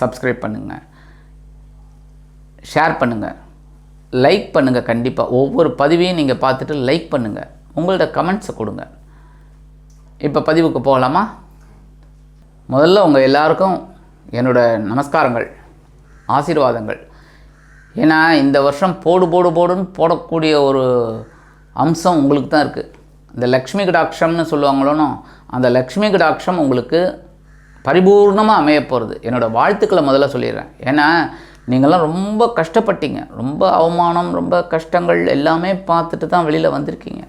Subscribe பண்ணுங்கள் share பண்ணுங்கள் like பண்ணுங்கள் கண்டிப்பாக ஒவ்வொரு பதிவையும் நீங்கள் பார்த்துட்டு லைக் பண்ணுங்கள் உங்களோட கமெண்ட்ஸை கொடுங்க. இப்போ பதிவுக்கு போகலாமா? முதல்ல உங்கள் எல்லாருக்கும் என்னோட நமஸ்காரங்கள் ஆசீர்வாதங்கள். ஏன்னா இந்த வருஷம் போடு போடு போடுன்னு போடக்கூடிய ஒரு அம்சம் உங்களுக்கு தான் இருக்குது இந்த லக்ஷ்மி கடாட்சம்னு சொல்லுவாங்களோனோ அந்த லக்ஷ்மி கடாட்சம் உங்களுக்கு பரிபூர்ணமாக அமைய போகிறது என்னோடய வாழ்த்துக்களை முதல்ல சொல்லிடுறேன். ஏன்னா நீங்கள்லாம் ரொம்ப கஷ்டப்பட்டீங்க. ரொம்ப அவமானம் ரொம்ப கஷ்டங்கள் எல்லாமே பார்த்துட்டு தான் வெளியில் வந்திருக்கீங்க.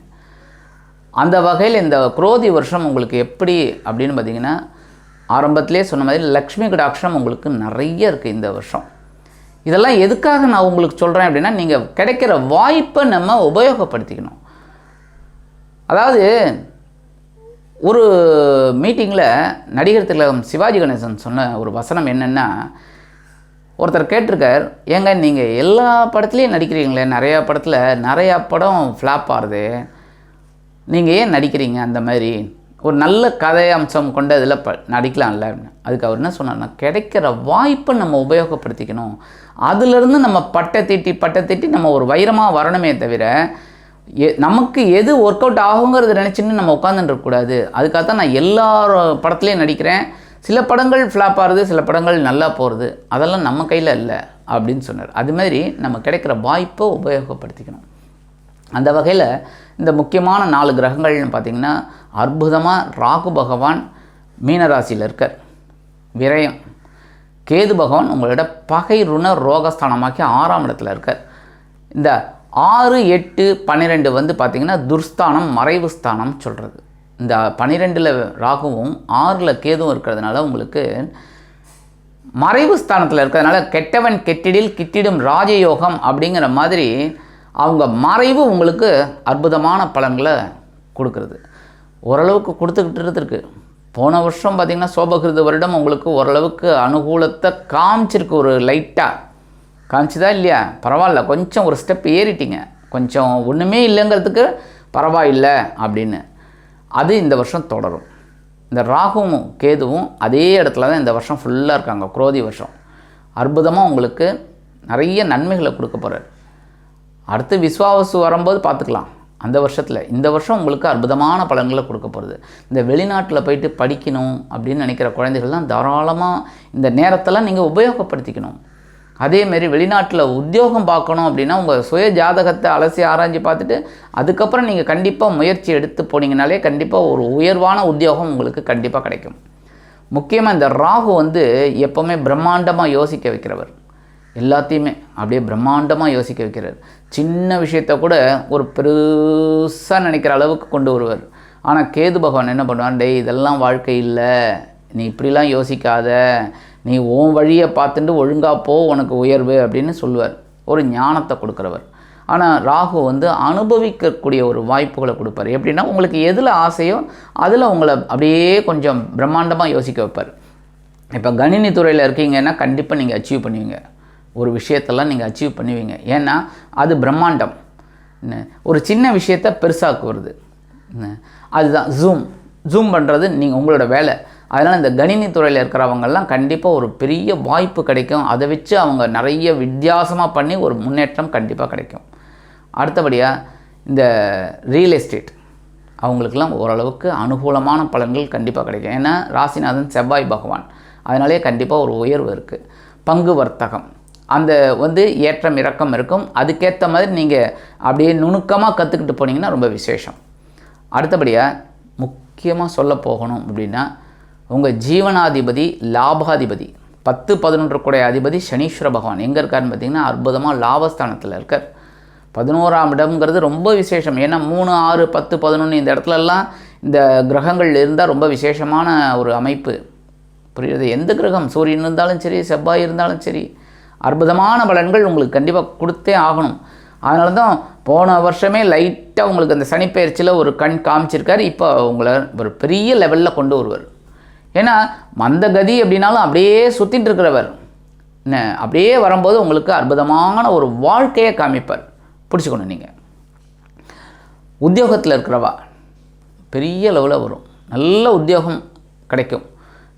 அந்த வகையில் இந்த குரோதி வருஷம் உங்களுக்கு எப்படி அப்படின்னு பார்த்தீங்கன்னா ஆரம்பத்திலே சொன்ன மாதிரி லக்ஷ்மி கடாட்சம் உங்களுக்கு நிறைய இருக்குது இந்த வருஷம். இதெல்லாம் எதுக்காக நான் உங்களுக்கு சொல்கிறேன் அப்படின்னா நீங்கள் கிடைக்கிற வாய்ப்பை நம்ம உபயோகப்படுத்திக்கணும். அதாவது ஒரு மீட்டிங்கில் நடிகர் திலகம் சிவாஜி கணேசன் சொன்ன ஒரு வசனம் என்னென்னா ஒருத்தர் கேட்டிருக்கார் ஏங்க நீங்கள் எல்லா படத்துலேயும் நடிக்கிறீங்களே நிறையா படத்தில் நிறையா படம் ஃப்ளாப் ஆகுது நீங்கள் ஏன் நடிக்கிறீங்க அந்த மாதிரி? ஒரு நல்ல கதை அம்சம் கொண்ட இதில் ப நடிக்கலாம்ல. அதுக்கு அவர் என்ன சொன்னார்னா கிடைக்கிற வாய்ப்பை நம்ம உபயோகப்படுத்திக்கணும். அதுலேருந்து நம்ம பட்டை தீட்டி பட்டை தீட்டி நம்ம ஒரு வைரமாக வரணுமே தவிர எ நமக்கு எது ஒர்க் அவுட் ஆகுங்கிறத நினச்சின்னு நம்ம உட்காந்துட்டுருக்கக்கூடாது அதுக்காக தான் நான் எல்லா படத்துலேயும் நடிக்கிறேன். சில படங்கள் ஃப்ளாப் ஆகுது சில படங்கள் நல்லா போகிறது அதெல்லாம் நம்ம கையில் இல்லை அப்படின்னு சொன்னார். அது மாதிரி நம்ம கிடைக்கிற வாய்ப்பை உபயோகப்படுத்திக்கணும். அந்த வகையில் இந்த முக்கியமான நாலு கிரகங்கள்னு பார்த்திங்கன்னா அற்புதமாக ராகு பகவான் மீனராசியில் இருக்கார். விரயம். கேது பகவான் உங்களோட பகை ருண ரோகஸ்தானமாக்கி ஆறாம் இடத்துல இருக்கார். இந்த ஆறு எட்டு பன்னிரெண்டு வந்து பார்த்திங்கன்னா துர்ஸ்தானம் மறைவு ஸ்தானம் சொல்கிறது இந்த பன்னிரெண்டில் ராகுவும் ஆறில் கேதுவும் இருக்கிறதுனால உங்களுக்கு மறைவு ஸ்தானத்தில் இருக்கிறதுனால கெட்டவன் கெட்டிடில் கிட்டிடும் ராஜயோகம் அப்படிங்கிற மாதிரி அவங்க மறைவு உங்களுக்கு அற்புதமான பலன்களை கொடுக்குறது. ஓரளவுக்கு கொடுத்துக்கிட்டு இருக்கு போன வருஷம் பார்த்திங்கன்னா சோபகிருத வருடம் உங்களுக்கு ஓரளவுக்கு அனுகூலத்தை காமிச்சிருக்கு ஒரு லைட்டாக காமிச்சுதா இல்லையா? பரவாயில்ல கொஞ்சம் ஒரு ஸ்டெப் ஏறிட்டீங்க. கொஞ்சம் ஒன்றுமே இல்லைங்கிறதுக்கு பரவாயில்லை அப்படின்னு. அது இந்த வருஷம் தொடரும். இந்த ராகுவும் கேதுவும் அதே இடத்துல தான் இந்த வருஷம் ஃபுல்லாக இருக்காங்க குரோதி வருஷம். அற்புதமாக உங்களுக்கு நிறைய நன்மைகளை கொடுக்க போகிறார் அடுத்து விஸ்வாவசு வரும்போது பார்த்துக்கலாம். அந்த வருஷத்தில் இந்த வருஷம் உங்களுக்கு அற்புதமான பலன்களை கொடுக்க போகிறது இந்த வெளிநாட்டில் போயிட்டு படிக்கணும் அப்படின்னு நினைக்கிற குழந்தைகள்லாம் தாராளமாக இந்த நேரத்தெல்லாம் நீங்கள் உபயோகப்படுத்திக்கணும். அதேமாரி வெளிநாட்டில் உத்தியோகம் பார்க்கணும் அப்படின்னா உங்கள் சுய ஜாதகத்தை அலசி ஆராய்ஞ்சு பார்த்துட்டு அதுக்கப்புறம் நீங்கள் கண்டிப்பாக முயற்சி எடுத்து போனீங்கனாலே கண்டிப்பாக ஒரு உயர்வான உத்தியோகம் உங்களுக்கு கண்டிப்பாக கிடைக்கும். முக்கியமாக இந்த ராகு வந்து எப்போவுமே பிரம்மாண்டமாக யோசிக்க வைக்கிறவர். எல்லாத்தையுமே அப்படியே பிரம்மாண்டமாக யோசிக்க வைக்கிறார். சின்ன விஷயத்த கூட ஒரு பெருசாக நினைக்கிற அளவுக்கு கொண்டு வருவார். ஆனால் கேது பகவான் என்ன பண்ணுவார்? டேய் இதெல்லாம் வாழ்க்கை இல்லை. நீ இப்படிலாம் யோசிக்காத. நீ உன் வழியை பார்த்துட்டு ஒழுங்காக போ உனக்கு உயர்வு அப்படின்னு சொல்லுவார். ஒரு ஞானத்தை கொடுக்குறவர். ஆனால் ராகு வந்து அனுபவிக்கக்கூடிய ஒரு வாய்ப்புகளை கொடுப்பார். எப்படின்னா உங்களுக்கு எதில் ஆசையோ அதில் உங்களை அப்படியே கொஞ்சம் பிரம்மாண்டமாக யோசிக்க வைப்பார். இப்போ கணினி துறையில் இருக்கீங்கன்னா கண்டிப்பாக நீங்கள் அச்சீவ் பண்ணுவீங்க. ஒரு விஷயத்தெல்லாம் நீங்கள் அச்சீவ் பண்ணுவீங்க. ஏன்னா அது பிரம்மாண்டம். ஒரு சின்ன விஷயத்த பெருசாக்குவது அதுதான் ஜூம் ஜூம் பண்ணுறது நீங்கள் உங்களோட வேலை. அதனால் இந்த கணினி துறையில் இருக்கிறவங்கெல்லாம் கண்டிப்பாக ஒரு பெரிய வாய்ப்பு கிடைக்கும். அதை வச்சு அவங்க நிறைய வித்தியாசமாக பண்ணி ஒரு முன்னேற்றம் கண்டிப்பாக கிடைக்கும். அடுத்தபடியாக இந்த ரியல் எஸ்டேட் அவங்களுக்கெல்லாம் ஓரளவுக்கு அனுகூலமான பலன்கள் கண்டிப்பாக கிடைக்கும். ஏன்னா ராசிநாதன் செவ்வாய் பகவான். அதனாலே கண்டிப்பாக ஒரு உயர்வு இருக்குது பங்கு வர்த்தகம். அந்த வந்து ஏற்றம் இறக்கம் இருக்கும். அதுக்கேற்ற மாதிரி நீங்கள் அப்படியே நுணுக்கமாக கற்றுக்கிட்டு போனீங்கன்னா ரொம்ப விசேஷம். அடுத்தபடியாக முக்கியமாக சொல்ல போகணும் அப்படின்னா உங்கள் ஜீவனாதிபதி லாபாதிபதி பத்து பதினொன்று கூடைய அதிபதி சனீஸ்வர பகவான். எங்கே இருக்காருன்னு பார்த்தீங்கன்னா அற்புதமாக லாபஸ்தானத்தில் இருக்கார். பதினோராம் இடம்ங்கிறது ரொம்ப விசேஷம். ஏன்னா மூணு ஆறு பத்து பதினொன்று இந்த இடத்துலலாம் இந்த கிரகங்கள் இருந்தால் ரொம்ப விசேஷமான ஒரு அமைப்பு. புரியுது? எந்த கிரகம்? சூரியன் இருந்தாலும் சரி செவ்வாய் இருந்தாலும் சரி அற்புதமான பலன்கள் உங்களுக்கு கண்டிப்பாக கொடுத்தே ஆகணும். அதனால தான் போன வருஷமே லைட்டாக உங்களுக்கு அந்த சனிப்பெயர்ச்சியில் ஒரு கண் காமிச்சிருக்காரு. இப்போ உங்களை ஒரு பெரிய லெவலில் கொண்டு வருவார். ஏன்னா மந்த கதி அப்படின்னாலும் அப்படியே சுற்றிட்டு இருக்கிறவர். என்ன? அப்படியே வரும்போது உங்களுக்கு அற்புதமான ஒரு வாழ்க்கையை காமிப்பார். பிடிச்சிக்கணும் நீங்கள் உத்தியோகத்தில் இருக்கிறவா? பெரிய லெவலில் வரும். நல்ல உத்தியோகம் கிடைக்கும்.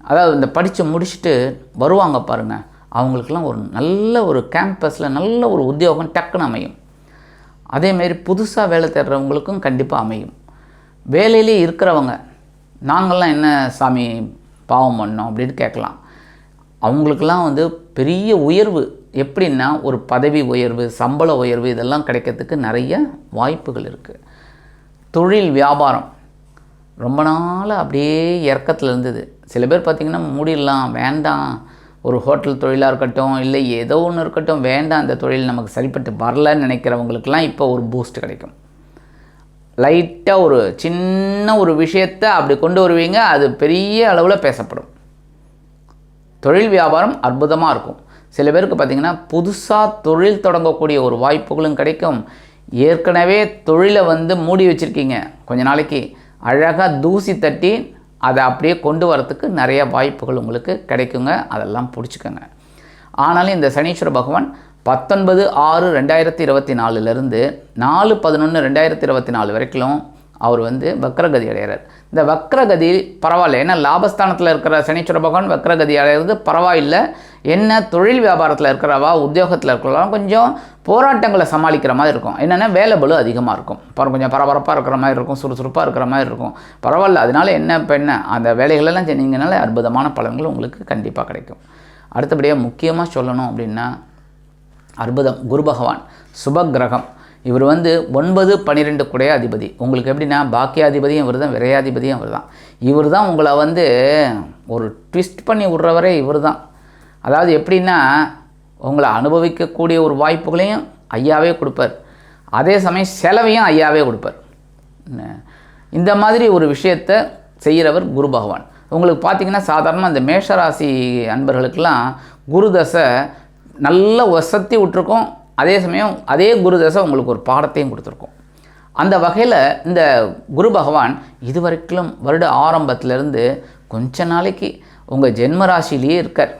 அதாவது இந்த படித்து முடிச்சுட்டு வருவாங்க பாருங்கள் அவங்களுக்கெல்லாம் ஒரு நல்ல ஒரு கேம்பஸில் நல்ல ஒரு உத்தியோகம் டக்குன்னு அமையும். அதேமாரி புதுசாக வேலை தேடுறவங்களுக்கும் கண்டிப்பாக அமையும். வேலையிலே இருக்கிறவங்க நாங்கள்லாம் என்ன சாமி பாவம் பண்ணோம் அப்படின்னு கேட்கலாம். அவங்களுக்கெல்லாம் வந்து பெரிய உயர்வு எப்படின்னா ஒரு பதவி உயர்வு சம்பள உயர்வு இதெல்லாம் கிடைக்கிறதுக்கு நிறைய வாய்ப்புகள் இருக்குது தொழில் வியாபாரம் ரொம்ப நாள் அப்படியே இறக்கத்தில் இருந்தது. சில பேர் பார்த்திங்கன்னா மூடிடலாம் வேண்டாம். ஒரு ஹோட்டல் தொழிலாக இருக்கட்டும் இல்லை ஏதோ ஒன்று இருக்கட்டும் வேண்டாம். அந்த தொழில் நமக்கு சரிப்பட்டு வரலன்னு நினைக்கிறவங்களுக்கெல்லாம் இப்போ ஒரு பூஸ்ட் கிடைக்கும். லைட்டாக ஒரு சின்ன ஒரு விஷயத்தை அப்படி கொண்டு வருவீங்க அது பெரிய அளவில் பேசப்படும். தொழில் வியாபாரம் அற்புதமாக இருக்கும். சில பேருக்கு பார்த்திங்கன்னா புதுசாக தொழில் தொடங்கக்கூடிய ஒரு வாய்ப்புகளும் கிடைக்கும். ஏற்கனவே தொழிலை வந்து மூடி வச்சுருக்கீங்க. கொஞ்ச நாளைக்கு அழகாக தூசி தட்டி அதை அப்படியே கொண்டு வரத்துக்கு நிறைய வாய்ப்புகள் உங்களுக்கு கிடைக்குங்க. அதெல்லாம் பிடிச்சிக்கோங்க. ஆனாலும் இந்த சனீஸ்வர பகவான் பத்தொன்பது ஆறு ரெண்டாயிரத்தி இருபத்தி நாலுலேருந்து நாலு பதினொன்று ரெண்டாயிரத்தி இருபத்தி நாலு வரைக்கும் அவர் வந்து வக்ரகதி அடைகிறார். இந்த வக்ரகதி பரவாயில்ல. ஏன்னா லாபஸ்தானத்தில் இருக்கிற சனீஸ்வர பகவான் வக்ரகதி அடைகிறது பரவாயில்லை. என்ன தொழில் வியாபாரத்தில் இருக்கிறவா உத்தியோகத்தில் இருக்கிறவா கொஞ்சம் போராட்டங்களை சமாளிக்கிற மாதிரி இருக்கும். என்னென்னா வேலை பலு அதிகமாக இருக்கும். அப்புறம் கொஞ்சம் பரபரப்பாக இருக்கிற மாதிரி இருக்கும் சுறுசுறுப்பாக இருக்கிற மாதிரி இருக்கும். பரவாயில்ல. அதனால என்ன இப்போ என்ன அந்த வேலைகளெல்லாம் செஞ்சீங்கனால அற்புதமான பலன்கள் உங்களுக்கு கண்டிப்பாக கிடைக்கும். அடுத்தபடியாக முக்கியமாக சொல்லணும் அப்படின்னா அற்புதம். குரு பகவான் சுப கிரகம் இவர் வந்து ஒன்பது பன்னிரெண்டு குடைய அதிபதி உங்களுக்கு எப்படின்னா பாக்கியாதிபதியும் இவர் தான் விரையாதிபதியும் இவர் தான் இவர் தான் உங்களை வந்து ஒரு ட்விஸ்ட் பண்ணி விட்றவரே இவர் தான் அதாவது எப்படின்னா உங்களை அனுபவிக்கக்கூடிய ஒரு வாய்ப்புகளையும் ஐயாவே கொடுப்பார். அதே சமயம் செலவையும் ஐயாவே கொடுப்பார். இந்த மாதிரி ஒரு விஷயத்தை செய்கிறவர் குரு பகவான். உங்களுக்கு பார்த்தீங்கன்னா சாதாரணமாக இந்த மேஷராசி அன்பர்களுக்கெல்லாம் குரு தசை நல்ல வசத்தி விட்டுருக்கோம். அதே சமயம் அதே குரு தசை உங்களுக்கு ஒரு பாடத்தையும் கொடுத்துருக்கோம். அந்த வகையில் இந்த குரு பகவான் இதுவரைக்கும் வருட ஆரம்பத்திலேருந்து கொஞ்ச நாளைக்கு உங்கள் ஜென்ம ராசிலேயே இருக்கார்.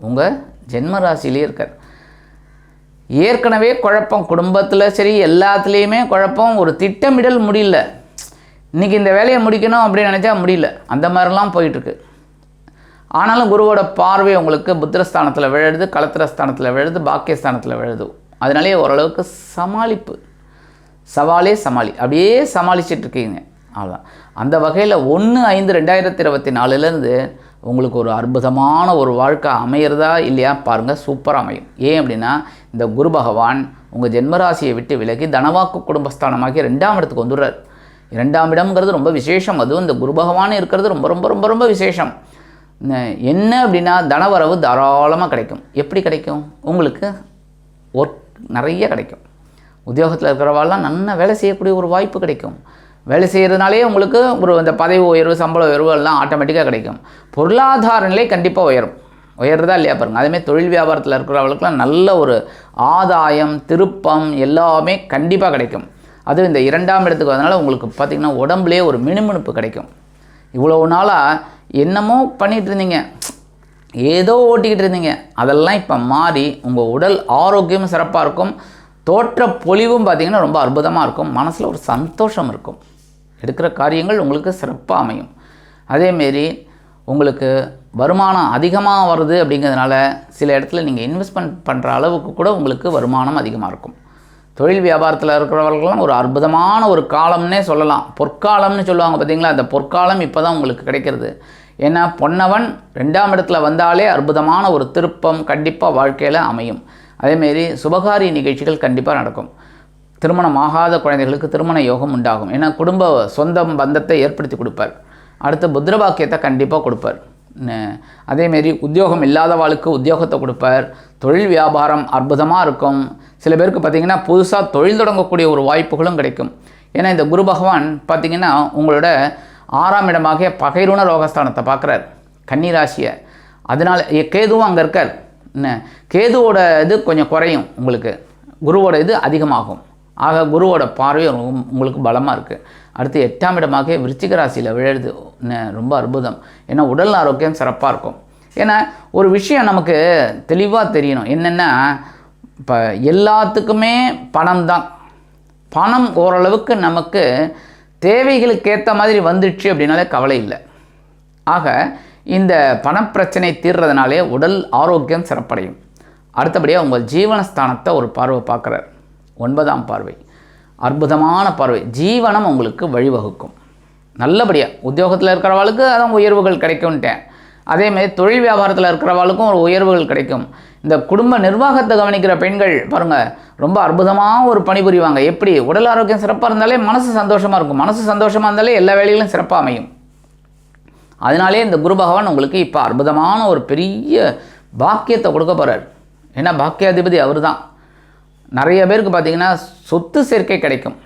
உங்கள் ஜென்ம ராசிலேயே இருக்கார். ஏற்கனவே குழப்பம் குடும்பத்தில் சரி எல்லாத்துலேயுமே குழப்பம் ஒரு திட்டமிடல் முடியல. இன்றைக்கி இந்த வேலையை முடிக்கணும் அப்படின்னு நினச்சா முடியல. அந்த மாதிரிலாம் போயிட்டுருக்கு ஆனாலும் குருவோட பார்வை உங்களுக்கு புத்திரஸ்தானத்தில் விழுது கலத்திரஸ்தானத்தில் விழுது பாக்கியஸ்தானத்தில் விழுது அதனாலே ஓரளவுக்கு சமாளிப்பு. சவாலே சமாளி. அப்படியே சமாளிச்சிட்டு இருக்கீங்க. அவ்வளோதான் அந்த வகையில் ஒன்று ஐந்து ரெண்டாயிரத்தி இருபத்தி நாலுலேருந்து உங்களுக்கு ஒரு அற்புதமான ஒரு வாழ்க்கை அமையிறதா இல்லையா பாருங்கள் சூப்பராக அமையும். ஏன் அப்படின்னா இந்த குரு பகவான் உங்கள் ஜென்மராசியை விட்டு விலகி தனவாக்கு குடும்பஸ்தானமாகி ரெண்டாம் இடத்துக்கு வந்துடுறார். இரண்டாம் இடம்ங்கிறது ரொம்ப விசேஷம். அதுவும் இந்த குரு பகவான் இருக்கிறது ரொம்ப ரொம்ப ரொம்ப ரொம்ப விசேஷம். என்ன அப்படின்னா தனவரவு தாராளமாக கிடைக்கும். எப்படி கிடைக்கும்? உங்களுக்கு ஒர்க் நிறைய கிடைக்கும். உத்தியோகத்தில் இருக்கிறவாள்லாம் நல்லா வேலை செய்யக்கூடிய ஒரு வாய்ப்பு கிடைக்கும். வேலை செய்கிறதுனாலே உங்களுக்கு ஒரு இந்த பதவி உயர்வு சம்பள உயர்வு எல்லாம் ஆட்டோமேட்டிக்காக கிடைக்கும். பொருளாதார நிலை கண்டிப்பாக உயரும். உயர்றதா இல்லையா பாருங்கள் அதேமாதிரி தொழில் வியாபாரத்தில் இருக்கிறவங்களுக்குலாம் நல்ல ஒரு ஆதாயம் திருப்பம் எல்லாமே கண்டிப்பாக கிடைக்கும். அதுவும் இந்த இரண்டாம் இடத்துக்கு வரதுனால உங்களுக்கு பார்த்திங்கன்னா உடம்புலேயே ஒரு மினுமினுப்பு கிடைக்கும். இவ்வளவு நாளாக என்னமோ பண்ணிகிட்டு இருந்தீங்க ஏதோ ஓட்டிக்கிட்டு இருந்தீங்க. அதெல்லாம் இப்போ மாறி உங்கள் உடல் ஆரோக்கியமும் சிறப்பாக இருக்கும். தோற்ற பொலிவும் பார்த்திங்கன்னா ரொம்ப அற்புதமாக இருக்கும். மனசில் ஒரு சந்தோஷம் இருக்கும். எடுக்கிற காரியங்கள் உங்களுக்கு சிறப்பாக அமையும். அதேமாரி உங்களுக்கு வருமானம் அதிகமாக வருது அப்படிங்கிறதுனால சில இடத்துல நீங்கள் இன்வெஸ்ட்மெண்ட் பண்ணுற அளவுக்கு கூட உங்களுக்கு வருமானம் அதிகமாக இருக்கும். தொழில் வியாபாரத்தில் இருக்கிறவர்கள்லாம் ஒரு அற்புதமான ஒரு காலம்னே சொல்லலாம். பொற்காலம்னு சொல்லுவாங்க பார்த்தீங்களா அந்த பொற்காலம் இப்போ தான் உங்களுக்கு கிடைக்கிறது. ஏன்னா பொன்னவன் ரெண்டாம் இடத்துல வந்தாலே அற்புதமான ஒரு திருப்பம் கண்டிப்பாக வாழ்க்கையில் அமையும். அதேமாரி சுபகாரி நிகழ்ச்சிகள் கண்டிப்பாக நடக்கும். திருமணம் ஆகாத குழந்தைகளுக்கு திருமண யோகம் உண்டாகும். ஏன்னா குடும்ப சொந்தம் பந்தத்தை ஏற்படுத்தி கொடுப்பார். அடுத்து புத்திரபாக்கியத்தை கண்டிப்பாக கொடுப்பார். அதேமாரி உத்தியோகம் இல்லாதவாளுக்கு உத்தியோகத்தை கொடுப்பார். தொழில் வியாபாரம் அற்புதமாக இருக்கும். சில பேருக்கு பார்த்திங்கன்னா புதுசாக தொழில் தொடங்கக்கூடிய ஒரு வாய்ப்புகளும் கிடைக்கும். ஏன்னா இந்த குரு பகவான் பார்த்திங்கன்னா உங்களோட ஆறாம் இடமாகிய பகைருண ரோகஸ்தானத்தை பார்க்குறார். கன்னிராசியை. அதனால் கேதுவும் அங்கே இருக்கார். என்ன? கேதுவோட இது கொஞ்சம் குறையும் உங்களுக்கு. குருவோட இது அதிகமாகும். ஆக குருவோட பார்வையும் உங்களுக்கு பலமாக இருக்குது அடுத்து எட்டாம் இடமாக விருச்சிக ராசியில் விழுது என்ன, ரொம்ப அற்புதம். ஏன்னா உடல் ஆரோக்கியம் சிறப்பாக இருக்கும். ஏன்னா ஒரு விஷயம் நமக்கு தெளிவாக தெரியணும். என்னென்னா இப்போ எல்லாத்துக்குமே பணம் தான் பணம் ஓரளவுக்கு நமக்கு தேவைகளுக்கு ஏற்ற மாதிரி வந்துடுச்சு அப்படின்னாலே கவலை இல்லை. ஆக இந்த பணப்பிரச்சனை தீர்றதுனாலே உடல் ஆரோக்கியம் சிறப்படையும். அடுத்தபடியாக உங்கள் ஜீவனஸ்தானத்தை ஒரு பார்வை பார்க்குறார். ஒன்பதாம் பார்வை. அற்புதமான பார்வை. ஜீவனம் உங்களுக்கு வழிவகுக்கும். நல்லபடியாக உத்தியோகத்தில் இருக்கிறவளுக்கு அதான் உயர்வுகள் கிடைக்கும்ட்டேன். அதேமாதிரி தொழில் வியாபாரத்தில் இருக்கிறவளுக்கும் ஒரு உயர்வுகள் கிடைக்கும். இந்த குடும்ப நிர்வாகத்தை கவனிக்கிற பெண்கள் பாருங்கள் ரொம்ப அற்புதமாக ஒரு பணிபுரிவாங்க. எப்படி? உடல் ஆரோக்கியம் சிறப்பாக இருந்தாலே மனசு சந்தோஷமாக இருக்கும். மனசு சந்தோஷமாக இருந்தாலே எல்லா வேலைகளும் சிறப்பாக அமையும். அதனாலே இந்த குரு பகவான் உங்களுக்கு இப்போ அற்புதமான ஒரு பெரிய பாக்கியத்தை கொடுக்க போகிறார் ஏன்னா பாக்கியாதிபதி அவர் தான் நிறைய பேருக்கு பார்த்தீங்கன்னா சொத்து சேர்க்கை கிடைக்கும்.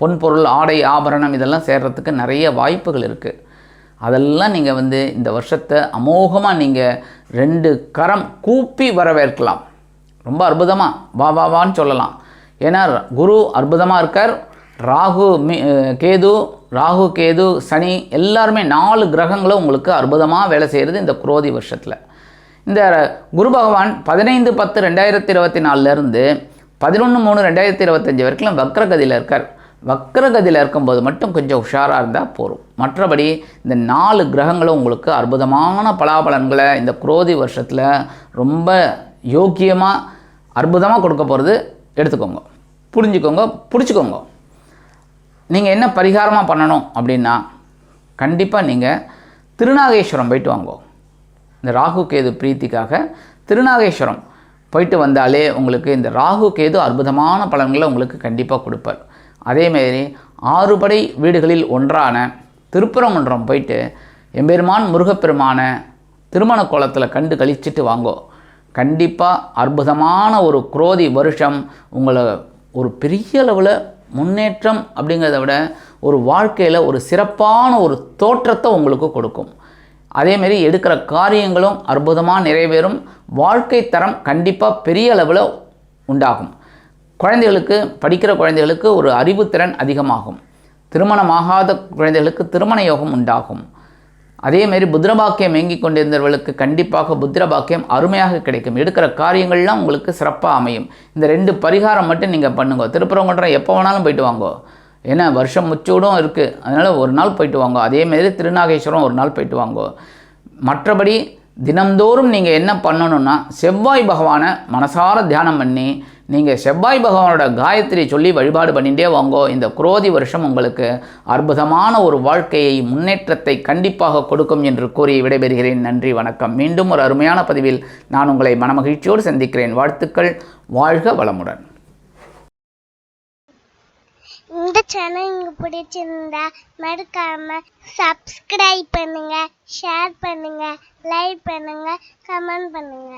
பொன் பொருள் ஆடை ஆபரணம் இதெல்லாம் சேர்றதுக்கு நிறைய வாய்ப்புகள் இருக்குது அதெல்லாம் நீங்கள் வந்து இந்த வருஷத்தை அமோகமாக நீங்கள் ரெண்டு கரம் கூப்பி வரவேற்கலாம். ரொம்ப அற்புதமாக வா வா வான்னு சொல்லலாம். ஏன்னா குரு அற்புதமாக இருக்கார். ராகு மி- கேது ராகு கேது சனி எல்லாருமே நாலு கிரகங்களும் உங்களுக்கு அற்புதமாக வேலை செய்கிறது இந்த குரோதி வருஷத்தில். இந்த குரு பகவான் பதினைந்து பத்து ரெண்டாயிரத்தி இருபத்தி நாலுலேருந்து பதினொன்று மூணு ரெண்டாயிரத்தி இருபத்தஞ்சி வரைக்கும் வக்ரகதியில் இருக்கார். வக்கரகதியில் இருக்கும்போது மட்டும் கொஞ்சம் உஷாராக இருந்தால் போதும் மற்றபடி இந்த நாலு கிரகங்களும் உங்களுக்கு அற்புதமான பலாபலன்களை இந்த குரோதி வருஷத்தில் ரொம்ப யோக்கியமாக அற்புதமாக கொடுக்க போகிறது எடுத்துக்கோங்க. புரிஞ்சுக்கோங்க பிடிச்சிக்கோங்க. நீங்கள் என்ன பரிகாரமாக பண்ணணும் அப்படின்னா கண்டிப்பாக நீங்கள் திருநாகேஸ்வரம் போயிட்டு வாங்கோ. இந்த ராகு கேது பிரீத்திக்காக திருநாகேஸ்வரம் போயிட்டு வந்தாலே உங்களுக்கு இந்த ராகு கேது அற்புதமான பலன்களை உங்களுக்கு கண்டிப்பாக கொடுப்பார். அதேமாரி ஆறுபடை வீடுகளில் ஒன்றான திருப்பரங்குன்றம் போயிட்டு எம்பெருமான் முருகப்பெருமான திருமண கோலத்தில் கண்டு கழிச்சிட்டு வாங்கோ. கண்டிப்பாக அற்புதமான ஒரு குரோதி வருஷம் உங்களை ஒரு பெரிய அளவில் முன்னேற்றம் அப்படிங்கிறத விட ஒரு வாழ்க்கையில் ஒரு சிறப்பான ஒரு தோற்றத்தை உங்களுக்கு கொடுக்கும். அதேமாரி எடுக்கிற காரியங்களும் அற்புதமாக நிறைவேறும். வாழ்க்கை தரம் கண்டிப்பாக பெரிய அளவில் உண்டாகும். குழந்தைகளுக்கு படிக்கிற குழந்தைகளுக்கு ஒரு அறிவுத்திறன் அதிகமாகும். திருமணமாகாத குழந்தைகளுக்கு திருமண யோகம் உண்டாகும். அதேமாரி புத்திரபாக்கியம் ஏங்கி கொண்டிருந்தவர்களுக்கு கண்டிப்பாக புத்திரபாக்கியம் அருமையாக கிடைக்கும். எடுக்கிற காரியங்கள்லாம் உங்களுக்கு சிறப்பாக அமையும். இந்த ரெண்டு பரிகாரம் மட்டும் நீங்கள் பண்ணுங்க. திருப்பரங்குன்றம் எப்போ வேணாலும் போயிட்டு வாங்கோ. ஏன்னா வருஷம் முச்சூடும் இருக்குது அதனால் ஒரு நாள் போயிட்டு வாங்கோ. அதேமாரி திருநாகேஸ்வரம் ஒரு நாள் போயிட்டு வாங்கோ. மற்றபடி தினம்தோறும் நீங்கள் என்ன பண்ணணும்னா செவ்வாய் பகவானை மனசார தியானம் பண்ணி நீங்கள் செவ்வாய் பகவானோட காயத்ரி சொல்லி வழிபாடு பண்ணிகிட்டே வாங்கோ. இந்த குரோதி வருஷம் உங்களுக்கு அற்புதமான ஒரு வாழ்க்கையை முன்னேற்றத்தை கண்டிப்பாக கொடுக்கும் என்று கூறி விடைபெறுகிறேன். நன்றி வணக்கம். மீண்டும் ஒரு அருமையான பதிவில் நான் உங்களை மனமகிழ்ச்சியோடு சந்திக்கிறேன். வாழ்த்துக்கள் வாழ்க வளமுடன். இந்த சேனல் உங்களுக்கு பிடிச்சிருந்தா மறக்காம சப்ஸ்கிரைப் பண்ணுங்க ஷேர் பண்ணுங்க லைக் பண்ணுங்க கமெண்ட் பண்ணுங்க.